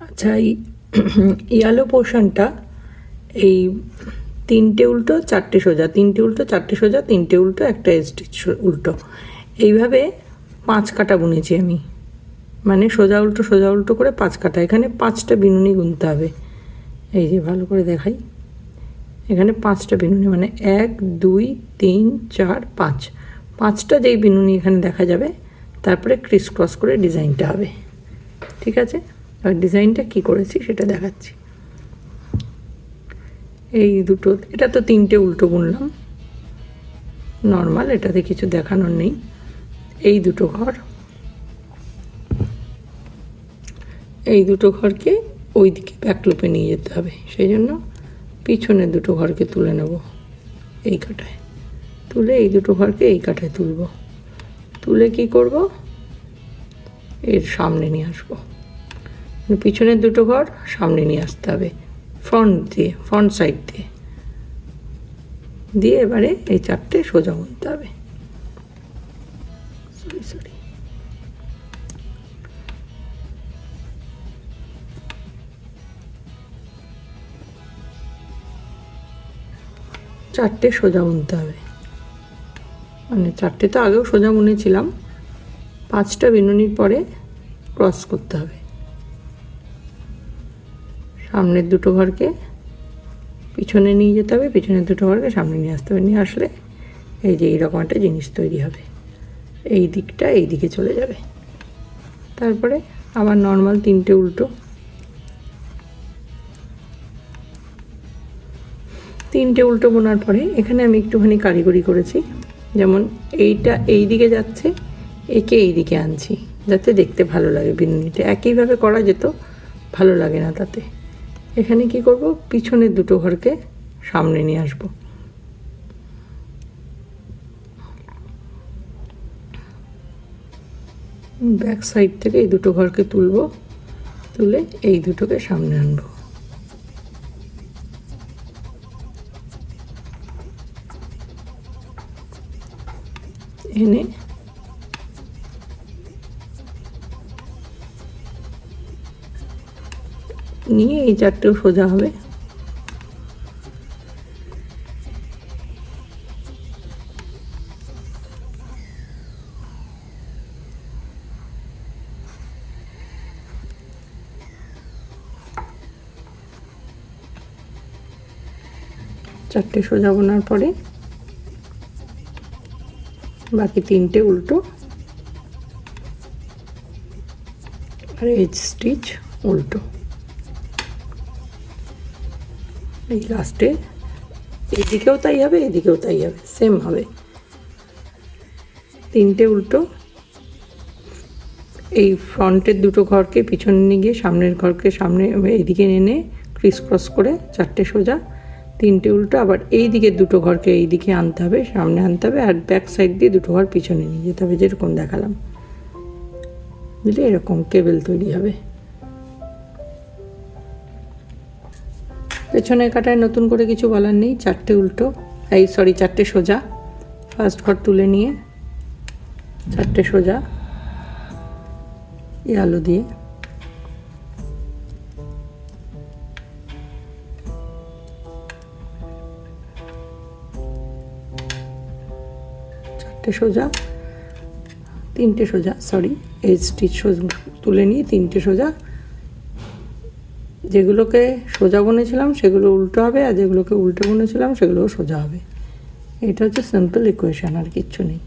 আচ্ছা এই ইয়ালো পোর্শনটা এই তিনটে উল্টো, চারটে সোজা, তিনটে উল্টো, চারটে সোজা, তিনটে উল্টো, একটা স্টিচ উল্টো। এইভাবে পাঁচ কাটা বুনেছি আমি। মানে সোজা উল্টো সোজা উল্টো করে পাঁচ কাটা। এখানে পাঁচটা বিনুনি গুনতে হবে। এই যে, ভালো করে দেখাই। এখানে পাঁচটা বিনুনি মানে এক, দুই, তিন, চার, পাঁচ। পাঁচটা যেই বিনুনি এখানে দেখা যাবে, তারপরে ক্রিস ক্রস করে ডিজাইনটা হবে। ঠিক আছে? আর ডিজাইনটা কি করেছি সেটা দেখাচ্ছি। এই দুটো, এটা তো তিনটে উল্টো বুনলাম। নর্মাল, এটাতে কিছু দেখানোর নেই। এই দুটো ঘর। এই দুটো ঘরকে ওই দিকে ব্যাকলুপে নিয়ে যেতে হবে। সেই জন্য পিছনের দুটো ঘরকে তুলে নেব এই কাঠায় তুলে এই দুটো ঘরকে এই কাঠায় তুলব। তুলে কি করব? এর সামনে নিয়ে আসব। পিছনের দুটো ঘর, সামনে নিয়ে আসতে হবে। ফ্রন্ট দিয়ে ফ্রন্ট সাইড দিয়ে। দিয়ে এবারে এই চারটে সোজা বুনতে হবে। সরি সরি চারটে সোজা বুনতে হবে। মানে চারটে তো আগেও সোজা বুনেছিলাম। পাঁচটা বিনুনির পরে ক্রস করতে হবে। সামনের দুটো ঘরকে পিছনে নিয়ে যেতে হবে, পিছনের দুটো ঘরকে সামনে নিয়ে আসতে হবে। নিয়ে আসলে এই যে এইরকম একটা জিনিস তৈরি হবে। এই দিকটা এই দিকে চলে যাবে। তারপরে আবার নর্মাল তিনটে উল্টো। তিনটে উল্টো বোনার পরে এখানে আমি একটুখানি কারিগরি করেছি। যেমন এইটা এই দিকে যাচ্ছে, একে এই দিকে আনছি, যাতে দেখতে ভালো লাগে বিনুনিটা একইভাবে করা যেত, ভালো লাগে না তাতে। এখানে কি করব? পিছনের দুটো ঘরকে সামনে নিয়ে আসব। ব্যাক সাইড থেকে এই দুটো ঘরকে তুলব, তুলে এই দুটোকে সামনে আনব। এনে নিয়ে এই চারটেও সোজা হবে। চারটে সোজা বোনার পরে বাকি তিনটে উল্টো। আর এজ স্টিচ উল্টো। এই লাস্টে এদিকেও তাই হবে, এদিকেও তাই হবে সেম হবে। তিনটে উল্টো। এই ফ্রন্টের দুটো ঘরকে পিছনে নিয়ে গিয়ে সামনের ঘরকে সামনে এইদিকে এনে ক্রিস ক্রস করে চারটে সোজা। তিনটে উল্টো, আবার এই দিকে দুটো ঘরকে এই দিকে আনতে হবে, সামনে আনতে হবে, আর ব্যাক সাইড দিয়ে দুটো ঘর পিছনে নিয়ে যেতে হবে, যেরকম দেখালাম। বুঝলে? এরকম কেবেল তৈরি হবে। পেছনের কাটায় নতুন করে কিছু বলার নেই, চারটে উল্টো। এই সরি চারটে সোজা। ফার্স্ট ঘর তুলে নিয়ে চারটে সোজা। এই আলু দিয়ে। চারটে সোজা। তিনটে সোজা সরি এই স্টিচ তুলে নিয়ে তিনটে সোজা। যেগুলোকে সোজা বুনেছিলাম, সেগুলো উল্টো হবে, আর যেগুলোকে উল্টো বুনেছিলাম, সেগুলোও সোজা হবে। এটা হচ্ছে সিম্পল ইকুয়েশান আর কিচ্ছু নেই।